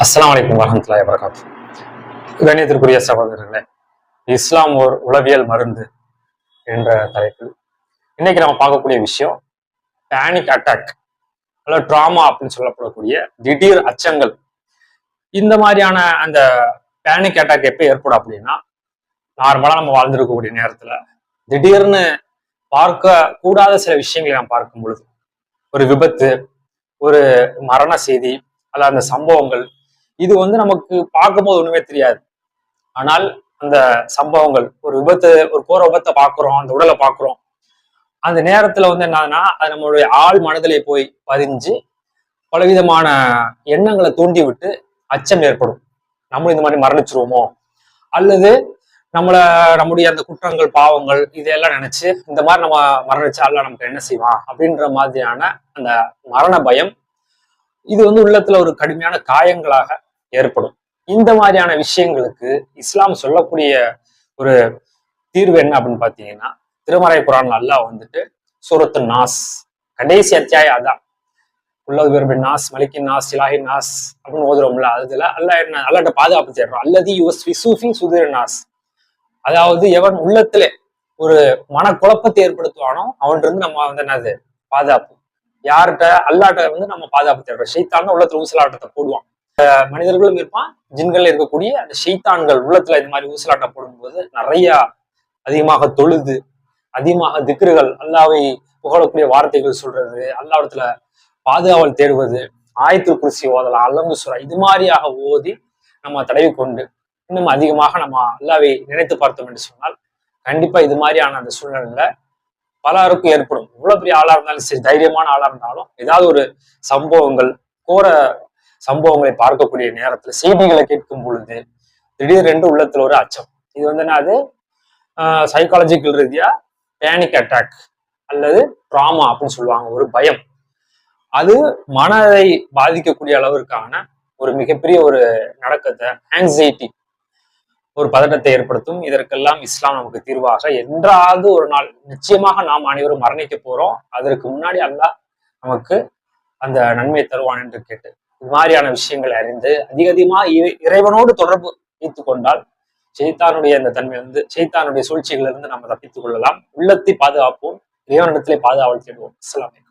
அஸ்லாம் வலைக்கம் வரமத்துலாய் வரகாத் கணியத்திற்குரிய சகோதரர்களே இஸ்லாம் ஓர் உளவியல் மருந்து என்ற தலைப்பில் இன்னைக்கு நம்ம பார்க்கக்கூடிய விஷயம் பேனிக் அட்டாக் அல்லது ட்ராமா அப்படின்னு சொல்லப்படக்கூடிய திடீர் அச்சங்கள். இந்த மாதிரியான அந்த பேனிக் அட்டாக் எப்போ ஏற்படும் அப்படின்னா நார்மலாக நம்ம வாழ்ந்திருக்கக்கூடிய நேரத்தில் திடீர்னு பார்க்க கூடாத சில விஷயங்களை நாம் பார்க்கும் பொழுது ஒரு விபத்து ஒரு மரண செய்தி அல்ல அந்த சம்பவங்கள் இது வந்து நமக்கு பார்க்கும்போது ஒண்ணுமே தெரியாது. ஆனால் அந்த சம்பவங்கள் ஒரு விபத்து ஒரு கோர விபத்தை பார்க்குறோம் அந்த உடலை பார்க்குறோம். அந்த நேரத்துல வந்து என்னன்னா அது நம்மளுடைய ஆள் மனதிலே போய் பதிஞ்சு பலவிதமான எண்ணங்களை தூண்டி விட்டு அச்சம் ஏற்படும். நம்மளும் இந்த மாதிரி மரணிச்சிருவோமோ? அல்லது நம்மள நம்முடைய அந்த குற்றங்கள் பாவங்கள் இதெல்லாம் நினைச்சு இந்த மாதிரி நம்ம மரணிச்சா அல்ல நமக்கு என்ன செய்வான்? அப்படின்ற மாதிரியான அந்த மரண பயம் இது வந்து உள்ளத்துல ஒரு கடுமையான காயங்களாக ஏற்படும். இந்த மாதிரியான விஷயங்களுக்கு இஸ்லாம் சொல்லக்கூடிய ஒரு தீர்வு என்ன அப்படின்னு பார்த்தீங்கன்னா திருமறை குரான் அல்லாஹ் வந்துட்டு சூரத்து நாஸ் கடைசி அத்தியாயம் அதான். உள்ளது பேர் நாஸ் மலிக்கின் நாஸ் இலாஹி நாஸ் அப்படின்னு ஓதுறோம்ல அதுல அல்ல என்ன அல்லாட்ட பாதுகாப்பு தேடுறோம் அல்லது யுவஸ் விசூஃபி சுதிர் நாஸ். அதாவது எவன் உள்ளத்துல ஒரு மனக்குழப்பத்தை ஏற்படுத்துவானோ அவன் இருந்து நம்ம வந்து என்னது? பாதுகாப்பு. யார்கிட்ட? அல்லாட்ட வந்து நம்ம பாதுகாப்பு தேடுறோம். ஷைத்தான் உள்ளத்துல ஊசலாட்டத்தை போடுவான். மனிதர்களும் இருப்பான். ஜின்கள் இருக்கக்கூடிய அந்த ஷெய்தான்கள் உள்ளத்துல இந்த மாதிரி ஊசலாட்டம் போடும்போது நிறைய அதிகமாக தொழுது அதிகமாக திக்ருகள் அல்லாவை புகழக்கூடிய வார்த்தைகள் சொல்றது அல்லாவிடத்துல பாதுகாவல் தேடுவது ஆயத்து குருசி ஓதலாம் அல்லந்து சுரா இது மாதிரியாக ஓதி நம்ம தடவி கொண்டு இன்னும் அதிகமாக நம்ம அல்லாவை நினைத்து பார்த்தோம் என்று சொன்னால் கண்டிப்பா இது மாதிரியான அந்த சூழ்நிலையில பலருக்கும் ஏற்படும். இவ்வளவு பெரிய ஆளா இருந்தாலும் சரி தைரியமான ஆளா இருந்தாலும் ஏதாவது ஒரு சம்பவங்கள் கோர சம்பவங்களை பார்க்கக்கூடிய நேரத்துல செய்திகளை கேட்கும் பொழுது திடீர் ரெண்டு உள்ளத்துல ஒரு அச்சம். இது வந்து என்ன அது சைக்காலஜிக்கல் ரீதியா பேனிக் அட்டாக் அல்லது ட்ராமா அப்படின்னு சொல்லுவாங்க. ஒரு பயம். அது மனதை பாதிக்கக்கூடிய அளவிற்கான ஒரு மிகப்பெரிய ஒரு நடக்கத்தை ஆங்ஸைட்டி ஒரு பதட்டத்தை ஏற்படுத்தும். இதற்கெல்லாம் இஸ்லாம் நமக்கு தீர்வாக என்றாவது ஒரு நாள் நிச்சயமாக நாம் அனைவரும் மரணிக்க போறோம். அதற்கு முன்னாடி அல்லாஹ் நமக்கு அந்த நன்மையை தருவான் என்று கேட்டு இது மாதிரியான விஷயங்களை அறிந்து அதிக அதிகமாக இறை- இறைவனோடு தொடர்பு வைத்துக் கொண்டால் செய்தானுடைய அந்த தன்மையிலிருந்து செய்தானுடைய சூழ்ச்சிகளிலிருந்து நம்ம தப்பித்துக் கொள்ளலாம். உள்ளத்தை பாதுகாப்போம். இறைவனிடத்திலே பாதுகாவல் தேடுவோம். அஸ்ஸலாமு